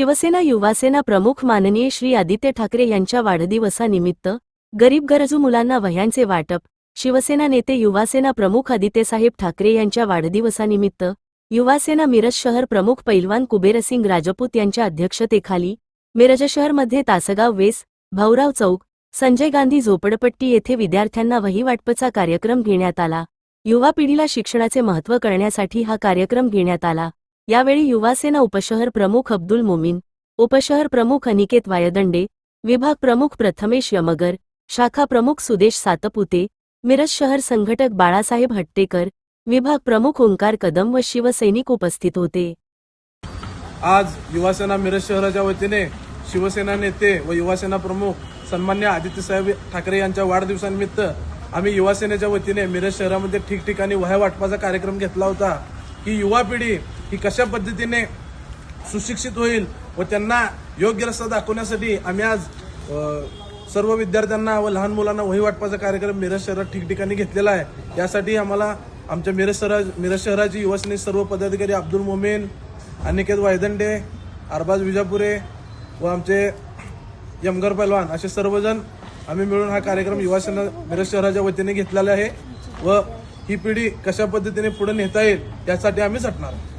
शिवसेना युवासेना प्रमुख माननीय श्री आदित्य ठाकरे यांच्या वाढदिवसानिमित्त गरीब गरजू मुलांना वह्यांचे वाटप शिवसेना नेते युवासेना प्रमुख आदित्यसाहेब ठाकरे यांच्या वाढदिवसानिमित्त युवासेना मिरज शहर प्रमुख पैलवान कुबेरसिंग राजपूत यांच्या अध्यक्षतेखाली मिरज शहरमध्ये तासगाव वेस भाऊराव चौक संजय गांधी झोपडपट्टी येथे विद्यार्थ्यांना वहीवाटपचा कार्यक्रम घेण्यात आला. युवा पिढीला शिक्षणाचे महत्त्व करण्यासाठी हा कार्यक्रम घेण्यात आला. यावेळी युवासेना उपशहर प्रमुख अब्दुल मोमीन उपशहर प्रमुख अनिकेत वायदंडे विभाग प्रमुख प्रथमेश यमगर शाखा प्रमुख सुदेश सातपुते मिरज शहर संघटक बाळासाहेब हट्टेकर विभाग प्रमुख ओंकार कदम व शिवसैनिक उपस्थित होते. आज युवासेना मिरज शहराच्या वतीने शिवसेना नेते व युवासेना प्रमुख सन्मान्य आदित्यसाहेब ठाकरे यांच्या वाढदिवसानिमित्त आम्ही युवासेनेच्या वतीने मिरज शहरामध्ये ठिकठिकाणी वह्या वाटपाचा कार्यक्रम घेतला होता. ही युवा पिढी ही कशा पद्धतीने सुशिक्षित होईल व त्यांना योग्य रस्ता दाखवण्यासाठी आम्ही आज सर्व विद्यार्थ्यांना व लहान मुलांना वही वाटपाचा कार्यक्रम मिरज शहरात ठिकठिकाणी घेतलेला आहे यासाठी आम्हाला आमच्या मिरज शहरा मिरज शहराची युवासेने सर्व पदाधिकारी अब्दुल मोमेन अनिकेत वायदंडे अरबाज विजापुरे व आमचे यमगर पहलवान असे सर्वजण आम्ही मिळून हा कार्यक्रम युवासेना मिरज शहराच्या वतीने घेतलेला आहे व ही पिढी कशा पद्धतीने पुढे नेता येईल यासाठी आम्ही झटणार आहोत.